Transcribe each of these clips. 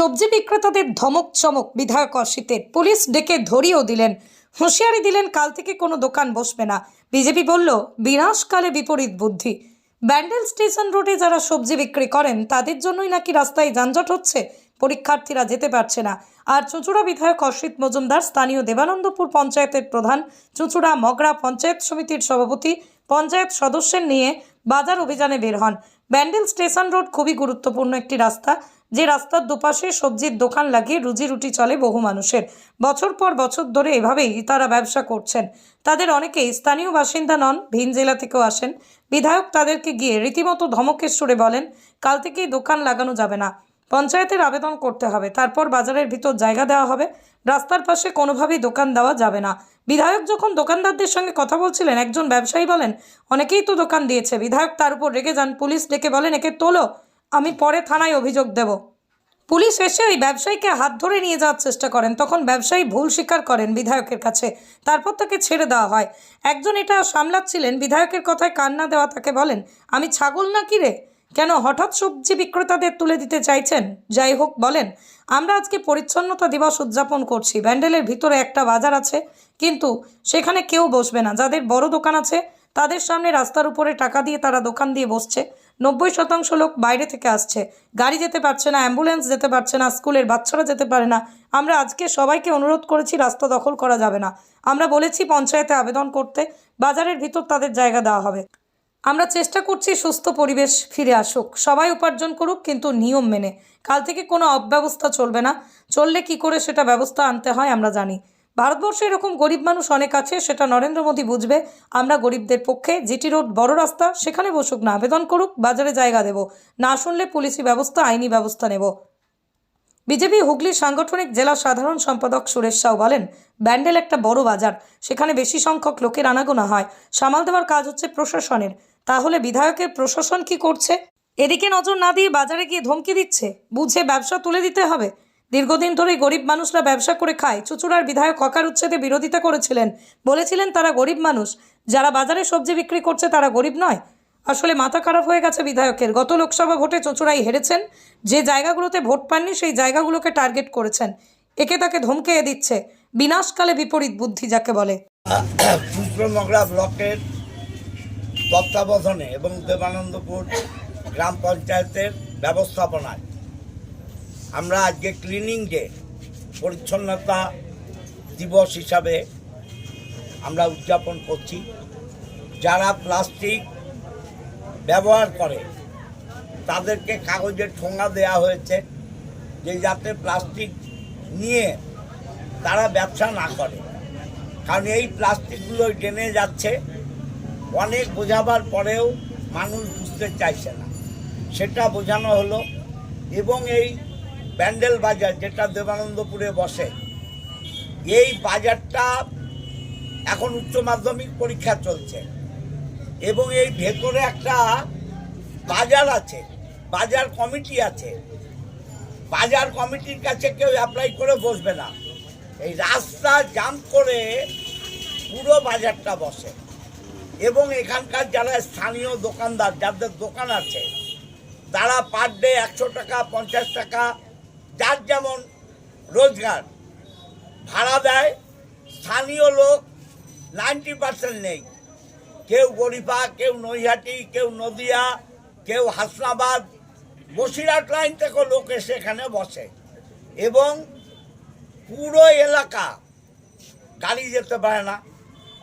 সবজি বিক্রেতাদের ধমক চমক বিধায়ক অসিতের। পুলিশ ডেকে ধরিয়েও দিলেন। হুঁশিয়ারি দিলেন, কাল থেকে কোনো দোকান বসবে না। বিজেপি বলল, বিনাশকালে বিপরীত বুদ্ধি। ব্যান্ডেল স্টেশন রোডে যারা সবজি বিক্রি করেন, তাদের জন্যই নাকি রাস্তায় যানজট হচ্ছে? পরীক্ষার্থীরা যেতে পারছে না। আর চুঁচুড়া বিধায়ক অসিত মজুমদার, স্থানীয় দেবানন্দপুর পঞ্চায়েতের প্রধান, চুঁচুড়া মগরা পঞ্চায়েত সমিতির সভাপতি, পঞ্চায়েত সদস্যের নিয়ে বাজার অভিযানে বের হন। ব্যান্ডেল স্টেশন রোড খুবই গুরুত্বপূর্ণ একটি রাস্তা। যে রাস্তার দুপাশে সবজির দোকান লাগিয়ে রুজি রুটি চলে বহু মানুষের। বছর পর বছর ধরে এভাবেই তারা ব্যবসা করছেন। তাদের অনেকেই স্থানীয় বাসিন্দা নন, ভিন জেলা থেকেও আসেন। বিধায়ক তাদেরকে গিয়ে রীতিমতো ধমকের সুরে বলেন, কাল থেকেই দোকান লাগানো যাবে না। পঞ্চায়েতের আবেদন করতে হবে। তারপর বাজারের ভিতর জায়গা দেওয়া হবে। রাস্তার পাশে কোনোভাবেই দোকান দেওয়া যাবে না। বিধায়ক যখন দোকানদারদের সঙ্গে কথা বলছিলেন, একজন ব্যবসায়ী বলেন, অনেকেই তো দোকান দিয়েছে। বিধায়ক তার উপর রেগে যান। পুলিশ ডেকে বলেন, একে তোলো। আমি পরে থানায় অভিযোগ দেব। পুলিশ এসে ওই ব্যবসায়ীকে হাত ধরে নিয়ে যাওয়ার চেষ্টা করেন। তখন ব্যবসায়ী ভুল স্বীকার করেন বিধায়কের কাছে। তারপর তাকে ছেড়ে দেওয়া হয়। একজন এটা সামলাচ্ছিলেন, বিধায়কের কথায় কান্না দেওয়া তাকে বলেন, আমি ছাগল না কি রে? কেন হঠাৎ সবজি বিক্রেতাদের তুলে দিতে চাইছেন? যাই হোক বলেন, আমরা আজকে পরিচ্ছন্নতা দিবস উদযাপন করছি। ব্যান্ডেলের ভিতরে একটা বাজার আছে, কিন্তু সেখানে কেউ বসবে না। যাদের বড় দোকান আছে, তাদের সামনে রাস্তার উপরে টাকা দিয়ে তারা দোকান দিয়ে বসছে। নব্বই শতাংশ লোক বাইরে থেকে আসছে। গাড়ি যেতে পারছে না, অ্যাম্বুলেন্স যেতে পারছে না, স্কুলের বাচ্চারা যেতে পারে না। আমরা আজকে সবাইকে অনুরোধ করেছি, রাস্তা দখল করা যাবে না। আমরা বলেছি পঞ্চায়েতে আবেদন করতে, বাজারের ভিতর তাদের জায়গা দেওয়া হবে। আমরা চেষ্টা করছি সুস্থ পরিবেশ ফিরে আসুক। সবাই উপার্জন করুক, কিন্তু নিয়ম মেনে। কাল থেকে কোনো অব্যবস্থা চলবে না। চললে কি করে সেটা ব্যবস্থা আনতে হয় আমরা জানি। ভারতবর্ষে এরকম গরিব মানুষ অনেক আছে, সেটা নরেন্দ্র মোদী বুঝবে। আমরা গরিবদের পক্ষে জিটি রোড, বড় রাস্তা, সেখানে বসুক না, আবেদন করুক, বাজারে জায়গা দেব। না শুনলে পুলিশি ব্যবস্থা, আইনি ব্যবস্থা নেব। বিজেপি হুগলি সাংগঠনিক জেলা সাধারণ সম্পাদক সুরেশ সাউ বলেন, ব্যান্ডেল একটা বড় বাজার, সেখানে বেশি সংখ্যক লোকের আনাগোনা হয়। সামাল দেওয়ার কাজ হচ্ছে প্রশাসনের। তাহলে বিধায়কের প্রশাসন কি করছে? এদিকে নজর না দিয়ে বাজারে গিয়ে ধমকি দিচ্ছে। বুঝে ব্যবসা তুলে দিতে হবে। দীর্ঘদিন ধরেই গরিব মানুষরা ব্যবসা করে খায়। চুচুড়ার বিধায়ক হকার উচ্ছেদে বিরোধিতা করেছিলেন। বলেছিলেন, তারা গরিব মানুষ। যারা বাজারে সবজি বিক্রি করছে, তারা গরিব নয়। আসলে মাথা খারাপ হয়ে গেছে বিধায়কের। গত লোকসভা ভোটে চুঁচুড়াই হেরেছেন। যে জায়গাগুলোতে ভোট পাননি, সেই জায়গাগুলোকে টার্গেট করেছেন। একে তাকে ধমকে দিচ্ছে। বিনাশকালে বিপরীত বুদ্ধি যাকে বলে। ব্লকের তত্ত্বাবধানে এবং দেবানন্দপুর গ্রাম পঞ্চায়েতের ব্যবস্থাপনায় আমরা আজকে ক্লিনিং ডে পরিচ্ছন্নতা দিবস হিসাবে আমরা উদযাপন করছি। যারা প্লাস্টিক ব্যবহার করে, তাদেরকে কাগজের ঠোঙা দেয়া হয়েছে যে যাতে প্লাস্টিক নিয়ে তারা ব্যবসা না করে। কারণ এই প্লাস্টিকগুলো টেনে যাচ্ছে, অনেক বোঝাবার পরেও মানুষ বুঝতে চাইছে না। সেটা বোঝানো হলো এবং এই ব্যান্ডেল বাজার যেটা দেবানন্দপুরে বসে। এই বাজারটা এখন উচ্চ মাধ্যমিক পরীক্ষা চলছে। এবং এই ভেতরে একটা বাজার আছে, বাজার কমিটি আছে। বাজার কমিটির কাছে কেউ অ্যাপ্লাই করে বসবে না। এই রাস্তা জাম করে পুরো বাজারটা বসে। এবং এখানকার যারা স্থানীয় দোকানদার, যাদের দোকান আছে, তারা পার ডে একশো টাকা, পঞ্চাশ টাকা যার যেমন রোজগার, ভাড়া দেয়, স্থানীয় লোক নাইনটি পার্সেন্ট নেই। কেউ গরিফা কেউ নৈহাটি, কেউ নদিয়া, কেউ হাসনাবাদ, বসিরহাট লাইন থেকেও লোক এসে এখানে বসে। এবং পুরো এলাকা গাড়ি যেতে পারে না।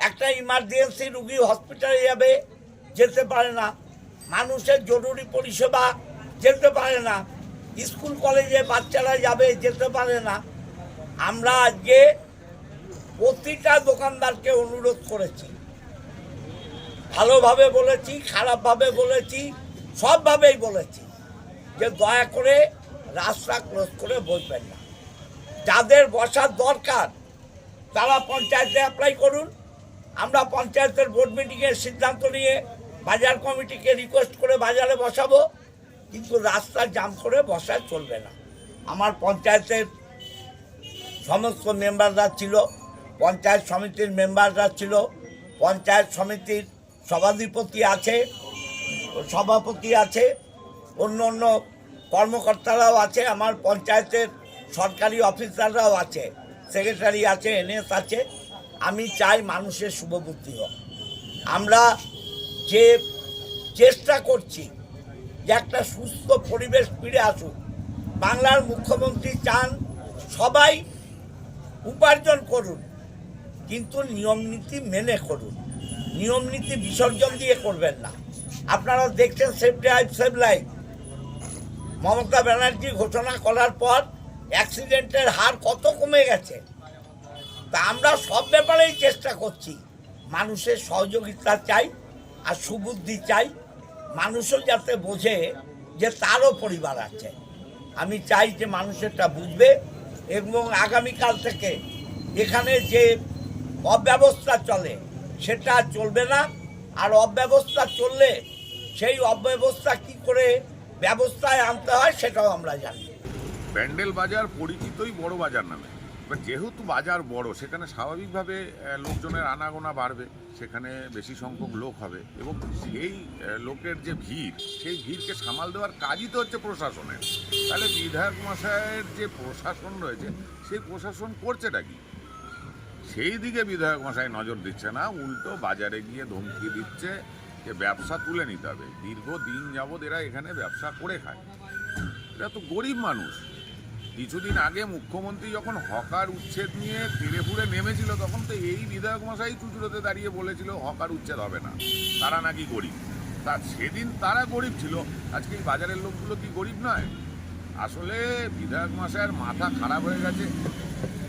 একটা ইমার্জেন্সি রুগী হসপিটালে যাবে, যেতে পারে না। মানুষের জরুরি পরিষেবা যেতে পারে না। স্কুল কলেজে বাচ্চারা যাবে, যেতে পারে না। আমরা আজকে প্রতিটা দোকানদারকে অনুরোধ করেছি। ভালোভাবে বলেছি, খারাপভাবে বলেছি, সবভাবেই বলেছি যে দয়া করে রাস্তা ক্লোজ করে বসবেন না। যাদের বসার দরকার, তারা পঞ্চায়েতে অ্যাপ্লাই করুন। আমরা পঞ্চায়েতের বোর্ড মিটিংয়ের সিদ্ধান্ত নিয়ে বাজার কমিটিকে রিকোয়েস্ট করে বাজারে বসাবো। কিন্তু রাস্তা জাম করে বসা চলবে না। আমার পঞ্চায়েতের সমস্ত মেম্বাররা ছিল, পঞ্চায়েত সমিতির মেম্বাররা ছিল, পঞ্চায়েত সমিতির সভাধিপতি আছে, সভাপতি আছে, অন্য অন্য কর্মকর্তারাও আছে, আমার পঞ্চায়েতের সরকারি অফিসাররাও আছে সেক্রেটারি আছে এনএস আছে। আমি চাই মানুষের শুভবুদ্ধি হোক। আমরা যে চেষ্টা করছি যে একটা সুস্থ পরিবেশ ফিরে আসুক। বাংলার মুখ্যমন্ত্রী চান সবাই উপার্জন করুন, কিন্তু নিয়ম নীতি মেনে করুন। নিয়ম নীতি বিসর্জন দিয়ে করবেন না। আপনারা দেখছেন safe drive save life Mamata Banerjee ঘোষণা করার পর অ্যাক্সিডেন্টের হার কত কমে গেছে? তা আমরা সব ব্যাপারেই চেষ্টা করছি। মানুষের সহযোগিতা চাই আর সুবুদ্ধি চাই। মানুষও যাতে বোঝে যে তারও পরিবার আছে। আমি চাই যে মানুষেরটা বুঝবে এবং আগামীকাল থেকে এখানে যে অব্যবস্থা চলে সেটা চলবে না। আর অব্যবস্থা চললে সেই অব্যবস্থা কি করে ব্যবস্থায় আনতে হয় সেটাও আমরা জানি। ব্যান্ডেল বাজার পরিচিতই বড় বাজার নামে। এবার যেহেতু বাজার বড়, সেখানে স্বাভাবিকভাবে লোকজনের আনাগোনা বাড়বে, সেখানে বেশি সংখ্যক লোক হবে এবং সেই লোকের যে ভিড়, সেই ভিড়কে সামাল দেওয়ার কাজই তো হচ্ছে প্রশাসনের। তাহলে বিধায়ক মশাইয়ের যে প্রশাসন রয়েছে, সেই প্রশাসন করছেটা কি? সেই দিকে বিধায়ক মশাই নজর দিচ্ছে না, উল্টো বাজারে গিয়ে ধমকি দিচ্ছে যে ব্যবসা তুলে নিতে হবে। দীর্ঘদিন যাবৎ এরা এখানে ব্যবসা করে খায়। এরা তো গরিব মানুষ। কিছুদিন আগে মুখ্যমন্ত্রী যখন হকার উচ্ছেদ নিয়ে তেরে ফুড়ে নেমেছিল, তখন তো এই বিধায়ক মশাই চুচুড়োতে দাঁড়িয়ে বলেছিল, হকার উচ্ছেদ হবে না। তারা নাকি গরিব। তা সেদিন তারা গরিব ছিল। আজকে এই বাজারের লোকগুলো কি গরিব নয়? আসলে বিধায়ক মশাইয়ের মাথা খারাপ হয়ে গেছে।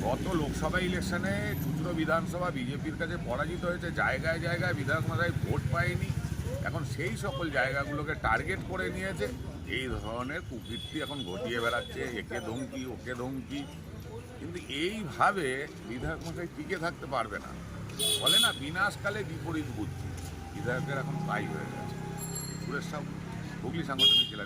গত লোকসভা ইলেকশনে চুচুড়ো বিধানসভা বিজেপির কাছে পরাজিত হয়েছে। জায়গায় জায়গায় বিধায়ক মশাই ভোট পায়নি। এখন সেই সকল জায়গাগুলোকে টার্গেট করে নিয়েছে। এই ধরনের কুকৃতি এখন ঘটিয়ে বেড়াচ্ছে, একে ধমকি, ওকে ধমকি। কিন্তু এইভাবে বিধায়ক মশাই টিকে থাকতে পারবে না। বলে না, বিনাশকালে বিপরীত বুদ্ধি। বিধায়কের এখন তাই হয়ে গেছে। সুরেশ হুগলি সাংগঠনিক জেলা